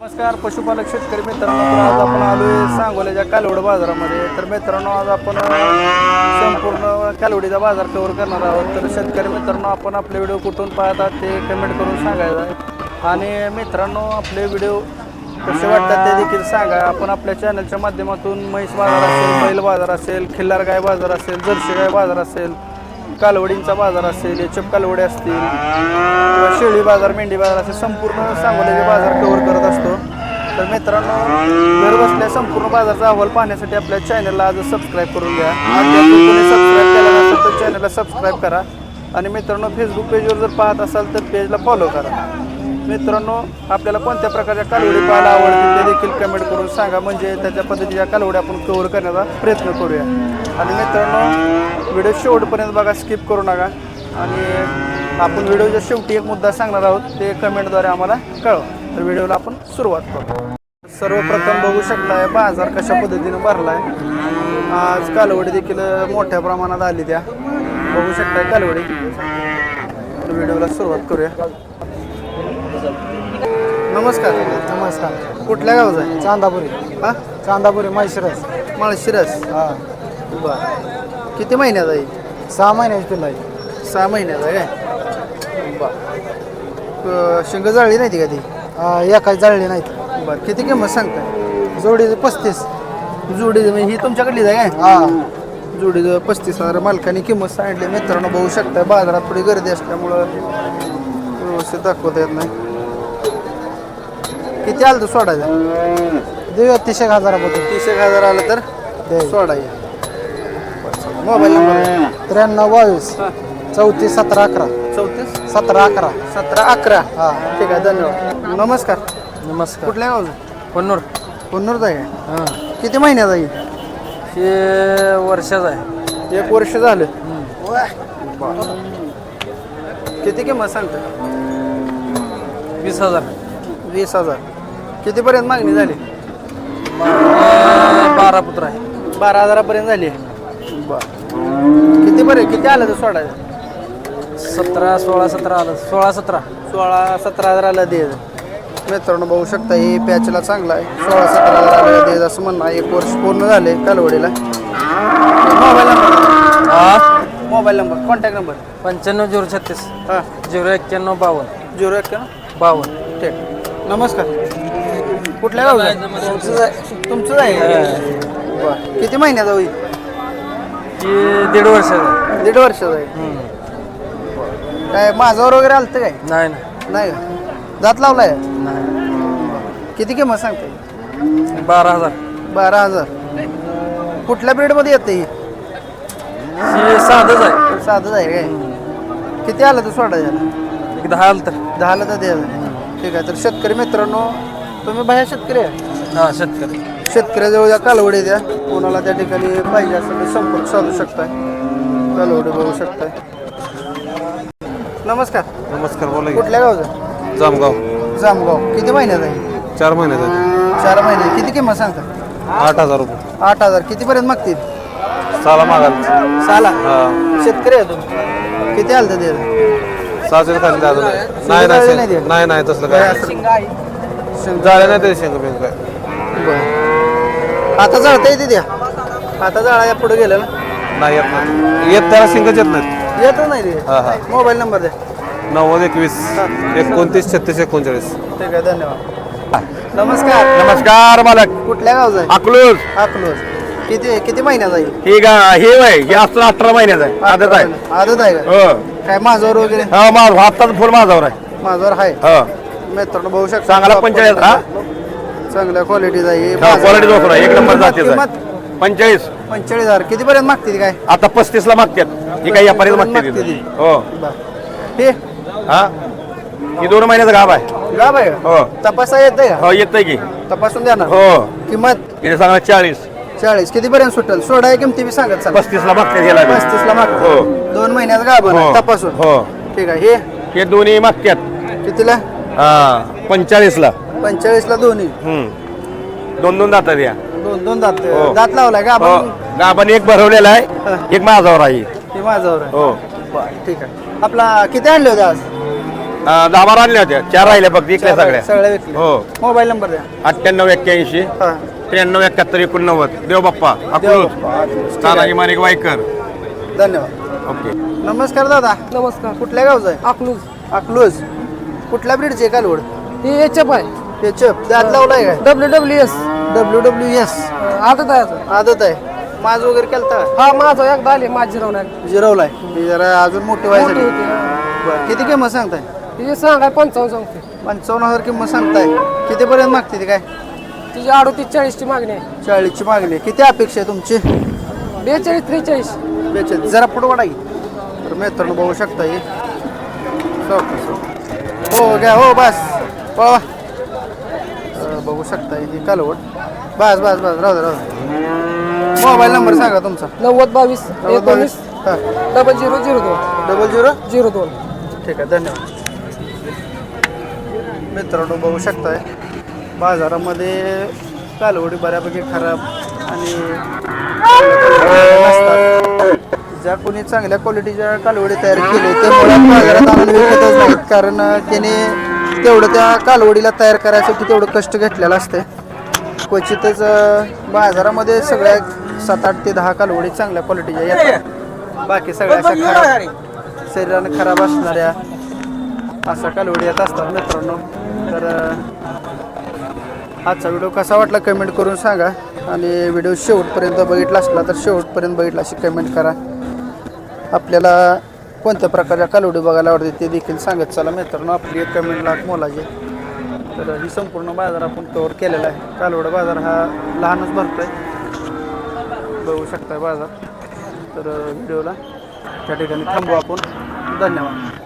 नमस्कार पशुपालक शेतकरी मित्रांनो आज आपण आलोय सांगोल्याच्या कालवड बाजारामध्ये. तर मित्रांनो आज आपण संपूर्ण कालवडीचा बाजार कव्हर करणार आहोत. तर शेतकरी मित्रांनो आपण आपले व्हिडिओ कुठून पाहतात ते कमेंट करून सांगायचं आहे. आणि मित्रांनो आपले व्हिडिओ कसे वाटतात ते देखील सांगा. आपण आपल्या चॅनलच्या माध्यमातून म्हैस बाजार असेल बैल बाजार असेल खिल्लार गाय बाजार असेल जर्सी गाय बाजार असेल कालवडींचा बाजार असेल एचप कालवडे असतील किंवा शेळी बाजार मेंढी बाजार असेल संपूर्ण सांगोल्याचे बाजार कव्हर करत असतो. तर मित्रांनो घर बसल्या संपूर्ण बाजाराचा अहवाल पाहण्यासाठी आपल्या चॅनलला आज सबस्क्राईब करून घ्या. सबस्क्राईब केला नसेल तर चॅनलला सबस्क्राईब करा. आणि मित्रांनो फेसबुक पेजवर जर पाहत असाल तर पेजला फॉलो करा. मित्रांनो आपल्याला कोणत्या प्रकारच्या कालवडी पाहायला आवडतील ते देखील कमेंट करून सांगा. म्हणजे त्याच्या पद्धतीच्या कालवड्या आपण कव्हर करण्याचा प्रयत्न करूया. आणि मित्रांनो व्हिडिओ शेवटपर्यंत बघा स्किप करू नका. आणि आपण व्हिडिओच्या शेवटी एक मुद्दा सांगणार आहोत ते कमेंटद्वारे आम्हाला कळव. तर व्हिडिओला आपण सुरुवात करू. सर्वप्रथम बघू शकताय बाजार कशा पद्धतीनं भरलाय. आज कालवडी देखील मोठ्या प्रमाणात आली त्या. बघू शकताय कालवडी. तर व्हिडिओला सुरुवात करूया. नमस्कार. नमस्कार. कुठल्या गावचा आहे? चांदापुरी. हा? चांदापुरी म्हैसरस माळशिरस. हा. बर. किती महिन्याचा आहे? सहा महिन्याची पिल्ला आहे सहा महिन्याचा आहे काय? बर शिंग जाळली नाही ती का ती? एकाच जळली नाहीत. बर किती किंमत सांगताय जोडीचे पस्तीस. जोडी ही तुमच्याकडलीच आहे काय? हा. जोडी पस्तीस हजार मालकाने किंमत सांगितली. मित्रांनो बघू शकताय बाजारात थोडी गर्दी असल्यामुळं व्यवस्थित दाखवता येत नाही. किती आलं तर सोडायचं? देऊया तीस एक हजाराबद्दल तीस एक हजार आलं तर दे सोडायचं. मोबाईल नंबर त्र्याण्णव बावीस चौतीस सतरा अकरा. चौतीस? सतरा अकरा. सतरा अकरा. हा. ठीक आहे धन्यवाद. नमस्कार. नमस्कार. कुठल्या गावचं? पन्नूर पुन्नूरचा आहे हां. किती महिन्याचा आहे? हे वर्षाचा आहे. एक वर्ष झालं. किती किंमत सांगता? वीस हजार. वीस हजार. कितीपर्यंत मागणी झाली? बारा पुत्र आहे. बारा हजारापर्यंत झाली. बर कितीपर्यंत किती आलं तर सोडायचं? सतरा सोळा सतरा आलं. सोळा सतरा. सोळा सतरा हजाराला दे. मित्रांनो बघू शकता हे पॅचला चांगला आहे. सोळा सतरा हजाराला दे असं म्हणणं आहे. एक वर्ष पूर्ण झाले कालवडीला. Mobile number. हा? Mobile number. Contact number. पंच्याण्णव झिरो छत्तीस. हां. झिरो एक्क्याण्णव बावन्न. झिरो एक्क्याण्णव? बावन्न. ठीक. नमस्कार. कुठल्या गावचं? तुमचंच आहे. बरं किती महिन्याचा होईल? दीड वर्षाचा दीड वर्षाचा आहे काय माझ्यावर वगैरे आलं काय? नाही ना नाही का? जात लावलाय? नाही. किती किंमत सांगते बारा हजार. बारा हजार. कुठल्या पिरियडमध्ये येते ही? ही साधंच आहे. साधंच आहे काय? किती आलं तर सोडायचं एक दहा आलं तर. दहाला तर द्यायचं ठीक आहे तर शेतकरी मित्रांनो तुम्ही बाहेर शेतकरी आहे? हा शेतकरी. शेतकऱ्याजवळ या कालवडी द्या कोणाला त्या ठिकाणी पाहिजे असेल तर संपर्क साधू शकताय. कालवडी बघू शकताय. नमस्कार. नमस्कार बोला की. कुठल्या गावचं? जामगाव. जामगाव. किती महिन्यात आहे? चार महिन्याचा चार महिने. किती किंमत सांगता? आठ हजार रुपये. आठ हजार. कितीपर्यंत मागतील? साला मागाल. साला हा. शेतकरी आहे तुम्ही किती आलं तर सहाशे खाली अजून नाही नाही नाही? नाही नाही तसलं काय जाळे नाही ते शेंग बिंग. काय बरं. आता जळता येते द्या आता जळा या पुढे गेलं ना नाही येत नाही. येत त्याला शिंगच येत नाहीत. येतच नाही हा हा. मोबाईल नंबर द्या नव्वद एकवीस एकोणतीस छत्तीस एकोणचाळीस. ठीक आहे धन्यवाद. नमस्कार. नमस्कार मालक कुठल्या गावचा आहे? अकलूज. अकलूज. किती किती महिन्याचा आहे? ही गा हे वय हे असं अठरा महिन्याचं आहे. आदत आहे. आदत आहे का? हो. काय माझ्यावर वगैरे? हा माझ हातात फुल माझावर आहे. माझ्यावर आहे. हो. मित्रांनो बघू शकता. चांगला पंचेचाळीस हा? चांगल्या क्वालिटीचा आहे. हा क्वालिटी दोसरा एक नंबर जातीचा किंमत आहे पंचेचाळीस. पंचेचाळीस हजार. कितीपर्यंत मागते ती काय? आता पस्तीस ला मागतात. ही काही व्यापारीच मागते मागते. ती. हो. हे? हा? ही दोन महिन्याचा गाभ आहे. गाव आहे? हो. तपासा येते का? हो येतंय की. तपासून देणार. हो. किंमत? सांगा चाळीस. चाळीस. कितीपर्यंत सुटेल? सोळा किमती बी सांगत चाल. पस्तीस ला मागतात ह्याला बी. पस्तीस ला हो. दोन महिन्यात गाभण हो. तपासून. हो. ठीक आहे. हे? हे दोन्ही मागतात. कितीला? हा पंचेचाळीस ला. पंचेचाळीस ला दोन्ही. हम्म. दोन दोन दातात या दोन दोन दात. हो. दात लावलाय का हो. आपण एक भरवलेला. आहे एक माझावर आहे. हे माझ्यावर आहे. हो. बरं ठीक आहे. आपला किती आणले होते आज? अं, दहा बारा आणल्या होत्या चार राहिल्या फक्त इकल्या सगळ्या सगळ्या विकले. हो. मोबाईल नंबर द्या. अठ्ठ्याण्णव एक्क्याऐंशी हा. त्र्याण्णव एकाहत्तर एकोणनव्वद. देवबाप्पा देव अकलूज. तानाजी आहे. माणिक वायकर. धन्यवाद. ओके. नमस्कार दादा. नमस्कार. कुठल्या गावचा आहे? अकलूज. अकलूज. कुठल्या ब्रीडचे आहे कालवड? हे एच एफ ते चप दात लावलाय काय? W W S W W S आदत आहे. आदत आहे. माज वगैरे केलता हा माझा एकदा आले माझी राहणार जिरवलाय. ही जरा अजून मोठी व्हायसाठी. मोठी होती, बरं किती किंमत सांगताय? तिचे सांगाय पंचावन्न सांगते पंचावन्न हजार किंमत सांगताय. कितीपर्यंत मागते ती काय? तिची अडोतीस चाळीसची मागणी आहे. चाळीसची मागणी आहे. किती अपेक्षा आहे तुमची? बेचाळीस त्रेचाळीस. बेचाळीस. जरा पुढं वाढा की. तर मित्रांनो बघू शकता ही. सावकाश. हो घ्या. हो बस. पळवा. बघू शकता ही कालवड. बस बस बस राहू दे राहू दे. मोबाईल नंबर सांगा तुमचा. नव्वद बावीस नव्वद बावीस. हां. डबल झिरो झिरो दोन. Double zero? झिरो दोन. ठीक आहे धन्यवाद. मित्रांनो बघू शकताय बाजारामध्ये कालवडी बऱ्यापैकी खराब आणि. ज्या कोणी चांगल्या क्वालिटीच्या कालवडी तयार केले ते मुळात बाजारात आणून विकतच नाहीत. कारण त्याने तेवढं त्या कालवडीला तयार करायसाठी तेवढं कष्ट घेतलेलं असते क्वचितच बाजारामध्ये सगळ्या सात आठ ते दहा कालवडी चांगल्या क्वालिटीच्या येतात. बाकी सगळ्या अशा खराब शरीराने खराब असणाऱ्या अशा कालवडी येत असतात मित्रांनो. तर आजचा व्हिडिओ कसा वाटला कमेंट करून सांगा. आणि व्हिडिओ शेवटपर्यंत बघितला असला तर शेवटपर्यंत बघितला अशी कमेंट करा. आपल्याला कोणत्या प्रकारच्या कालवडी बघायला आवडते ते देखील सांगत चला मित्रांनो आपली एक कमेंट लाख मोलाची. तर ही संपूर्ण बाजार आपण कवर केलेला आहे. कालवड बाजार हा लहानच भरतोय. बघू शकता बाजार. तर व्हिडिओला त्या ठिकाणी थांबू आपण. धन्यवाद.